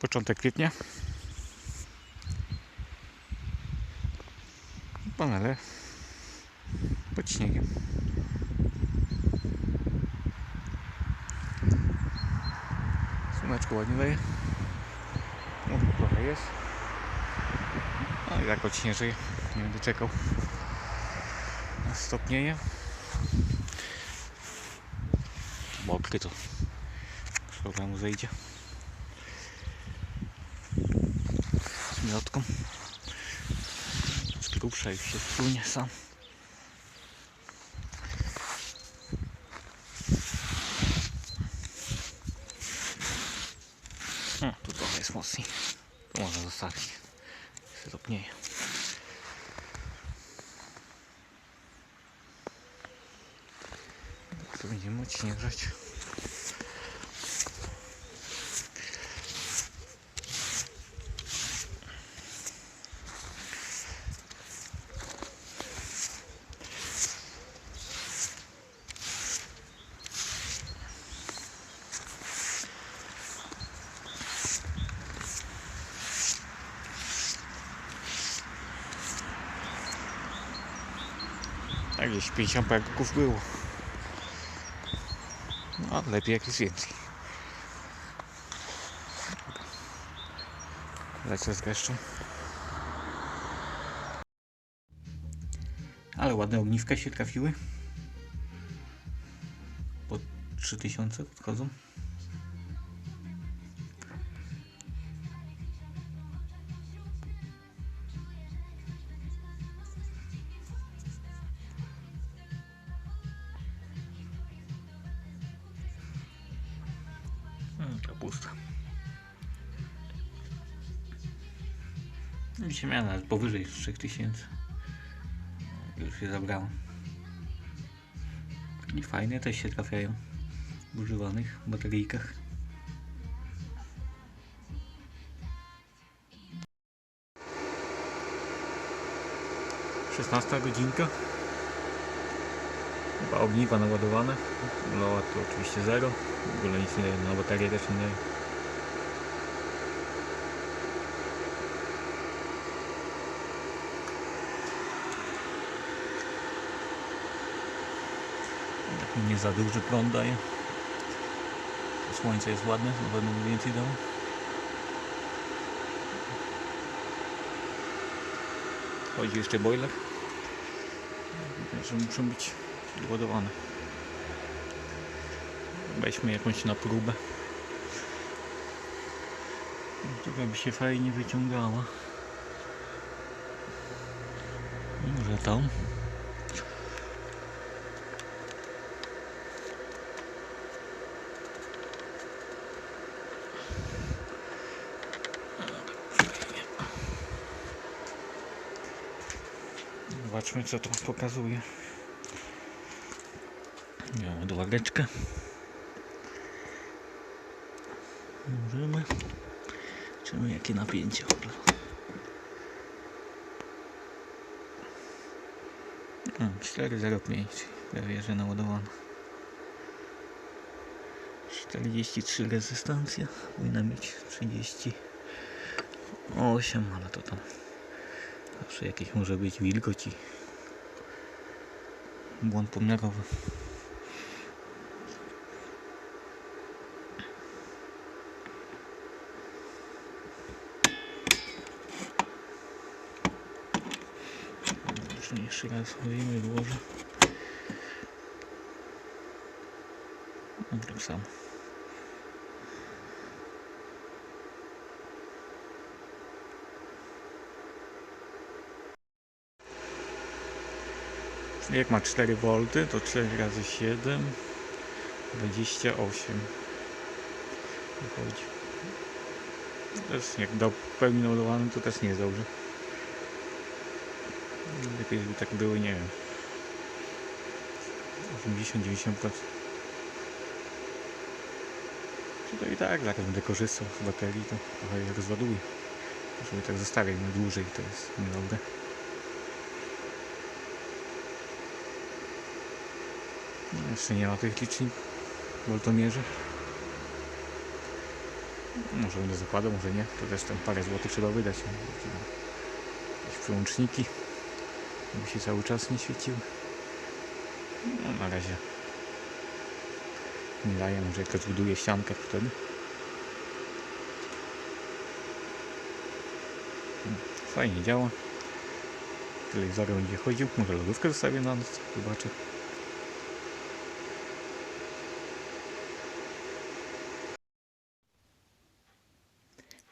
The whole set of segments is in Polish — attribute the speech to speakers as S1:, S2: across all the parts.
S1: Początek kwietnia. Panele pod śniegiem. Słoneczko ładnie daje. No, trochę jest. No i tak odśnieżyje. Nie będę czekał na stopnienie. Mokry to bez problemu zejdzie. Miotką. Z grubsza już się wpłynie sam. O, tu trochę jest mocniej. Tu można zostawić. Się topnieje. Tu będziemy odśnieżać. Tak gdzieś 50 pegów było. No, lepiej jak jest więcej. Lecę z geszczą. Ale ładne ogniska się trafiły. Po 3000 podchodzą. Hmm, kapusta. Dzisiaj miałem nawet powyżej 3000. Już się zabrało. I fajne też się trafiają w używanych bateryjkach. Szesnasta godzinka. Dwa ogniwa naładowane. Loa to oczywiście zero. W ogóle nic nie daje, na baterię też nie daje. Nie za duży prąd daje. Słońce jest ładne, na pewno więcej dało. Chodzi jeszcze boiler. Że muszą być ładowane. Weźmy jakąś na próbę. Która by się fajnie wyciągała. Może tam. Zobaczmy co to pokazuje. Mamy dwageczkę. Możemy. Zobaczymy jakie napięcie. Hmm, 4,05 prawie że naładowana. 43 rezystancja. Powinna mieć 38, ale to tam zawsze jakieś może być wilgoć i błąd pomiarowy. Już jeszcze raz i włożę. No tak samo. Jak ma 4 V, to 4 razy 7 28 wychodzi. Też jak do pełni naładowany to też nie jest dobrze. Lepiej żeby tak były, nie wiem 80-90% Czy to i tak zaraz będę korzystał z baterii, to trochę je rozładuję. Żeby tak zostawiać na dłużej, to jest niedobre. No, jeszcze nie ma tych liczników, woltomierzy. Może będę zakładał, może nie. To też tam parę złotych trzeba wydać. Jakieś przełączniki. Żeby się cały czas nie świeciły. No na razie. Nie daję, może jak zbuduję ściankę wtedy. Fajnie działa. Telewizor będzie chodził. Może lodówkę zostawię na noc. Zobaczę.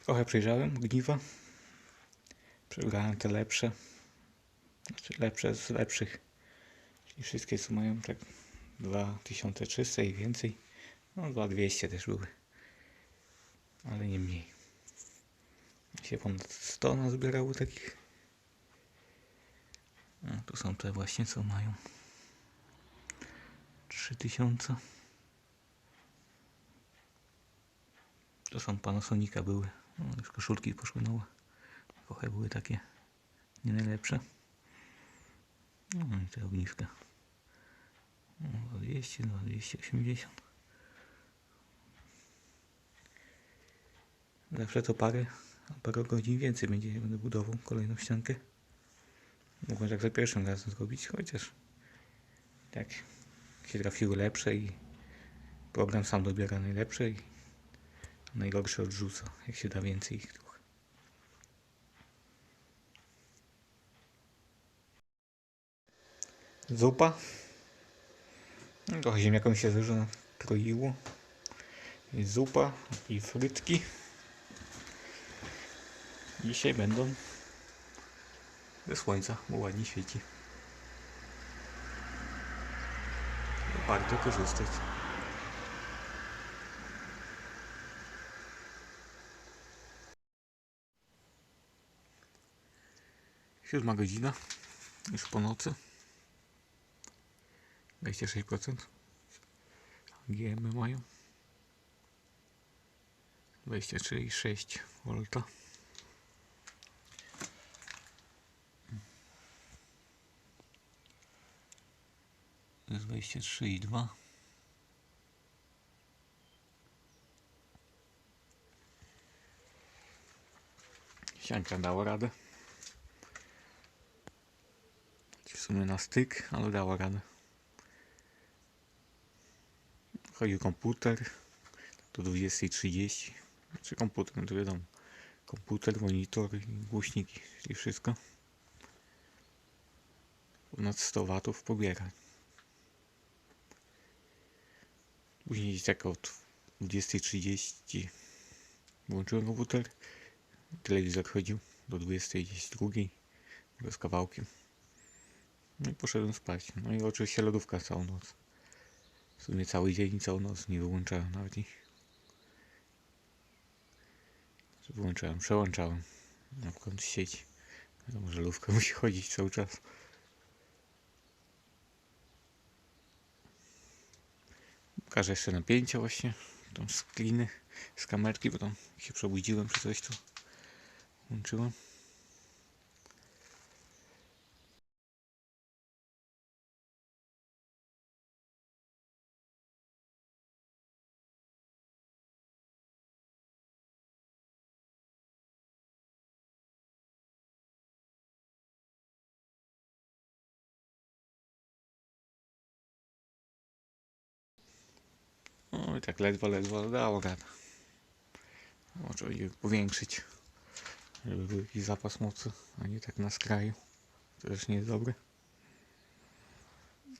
S1: Trochę przejrzałem gniwa. Przebrałem te lepsze. Znaczy lepsze z lepszych. Czyli wszystkie co mają tak 2300 i więcej. No 2200 też były. Ale nie mniej. Się ponad 100 nazbierało takich. No, tu są te właśnie co mają 3000. To są Panasonica były. No, już koszulki poszły nowe. Trochę były takie nie najlepsze. No i te ogniska. No, 200, no, 280. Zawsze to parę, parę godzin więcej będzie, będę budował kolejną ściankę. Mogłem tak za pierwszym razem zrobić, chociaż tak się trafiły lepsze i program sam dobiera najlepsze i najgorsze odrzuca, jak się da więcej ich trochę. Zupa. No, Trochę ziemniakom się zerze kroiło. Jest zupa i frytki. Dzisiaj będą ze słońca, bo ładnie świeci. Warto korzystać. Siódma godzina, już po nocy. 26% GM mają. 23,6 V. To jest 23,2. Sianka dała radę. W sumie na styk, ale dała radę. Chodzi komputer do 20.30. Znaczy komputer, no to wiadomo. Komputer, monitor głośniki, czyli wszystko. Ponad 100 watów pobiera. Później tak od 20.30 włączyłem komputer. Telewizor chodził do 22.00 bez kawałkiem. No i poszedłem spać. No i oczywiście lodówka całą noc. W sumie cały dzień całą noc nie wyłączałem nawet ich. Wyłączałem, przełączałem na kąt sieci. Wiadomo, że lówka musi chodzić cały czas. Pokażę jeszcze napięcia właśnie. Tam z kliny, z kamerki, bo tam się przebudziłem czy coś tu. Włączyłem. No i tak ledwo, ledwo dało radę. Może powiększyć, żeby był jakiś zapas mocy, a nie tak na skraju. To też nie jest dobre.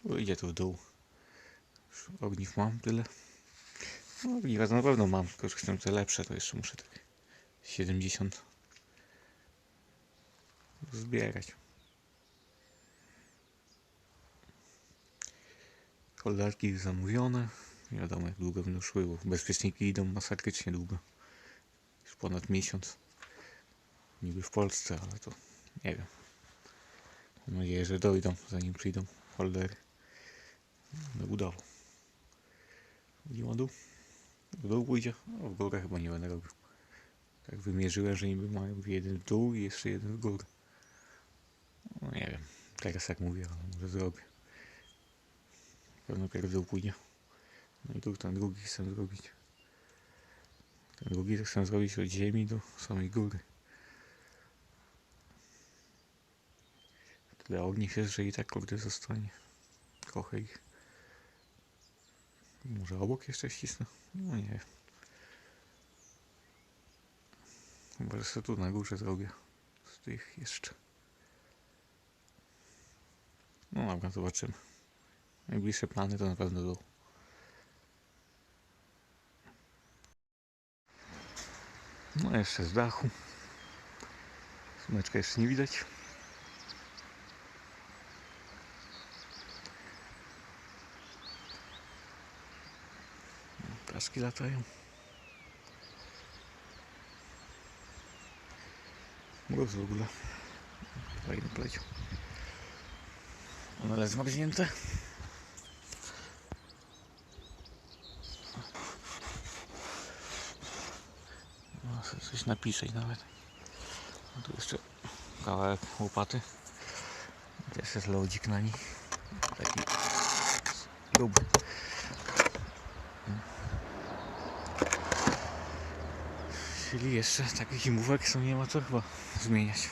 S1: Bo idzie to w dół. Już ogniw mam tyle. No ogniwa na pewno mam, tylko że chcę te lepsze, to jeszcze muszę tak 70 zbierać. Koldarki zamówione. Nie wiadomo jak długo będą szły, bo bezpieczniki idą masakrycznie długo. Już ponad miesiąc. Niby w Polsce, ale to nie wiem. Mam nadzieję, że dojdą, zanim przyjdą holdery. Będę budował. Idziemy dół? W dół pójdzie? No, w górę chyba nie będę robił. Tak wymierzyłem, że niby mają jeden w dół i jeszcze jeden w górę. No nie wiem. Teraz jak mówię, ale może zrobię. Pewno pierw dół pójdzie. No i tu ten drugi chcę zrobić. Ten drugi chcę zrobić od ziemi do samej góry. Tyle ogniw jest, że i tak kurde zostanie. Trochę ich. Może obok jeszcze ścisnę? No nie wiem. Chyba, że tu na górze zrobię. Z tych jeszcze. No dobra, zobaczymy. Najbliższe plany to na pewno dół. No jeszcze z dachu. Sumeczka jeszcze nie widać. Ptaszki latają. Mróz w ogóle. Fajny poleciał. One ale zmarznięte. Coś napiszę i nawet. No tu jeszcze kawałek łopaty. Też jest lodzik na niej. Taki gruby. Czyli jeszcze takich zimówek są nie ma co chyba zmieniać.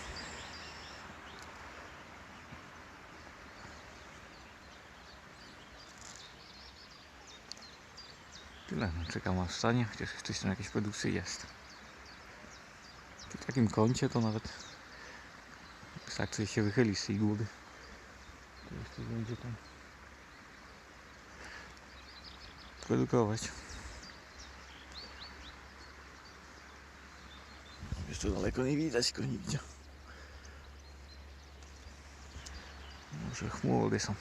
S1: Tyle, no, czekam aż stanie, chociaż coś tam jakieś produkcje jest. Takim kącie to nawet wystarczy się wychylić z tej góry. To jeszcze będzie tam produkować. Jeszcze daleko nie widać go nigdzie. Może chmury są.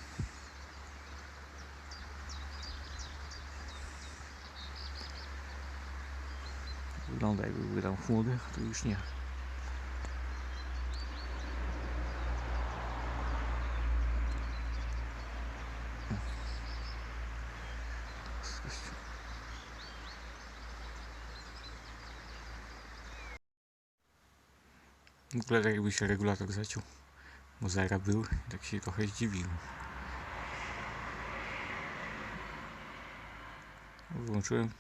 S1: Wygląda jakby były tam chmury, tu już nie. Ogóle tak jakby się regulator zaciął. Bo zera był tak się trochę zdziwił. Włączyłem.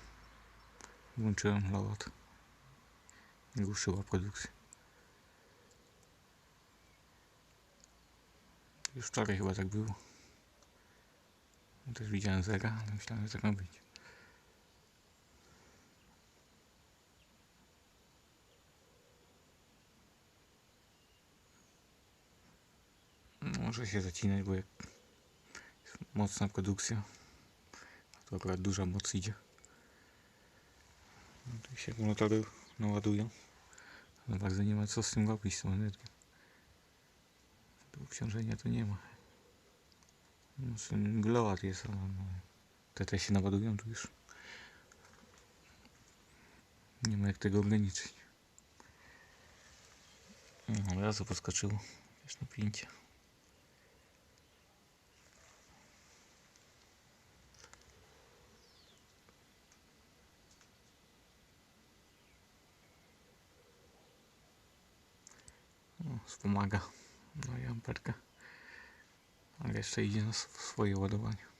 S1: Włączyłem lot. I ruszyła produkcja. Już wczoraj chyba tak było. Też widziałem zera, ale myślałem, że tak ma być. Może się zacinać, bo jak jest mocna produkcja, to akurat duża moc idzie. No, Tu się akumulatory naładują. No bardzo nie ma co z tym robić, z tą energią. Tu obciążenia to nie ma. No, glowat jest, ale no, te też się naładują tu już. Nie ma jak tego ograniczyć. No, od razu podskoczyło. Też napięcie. Wspomaga. No i amperkę. Ale jeszcze idzie na sw- swoje ładowanie.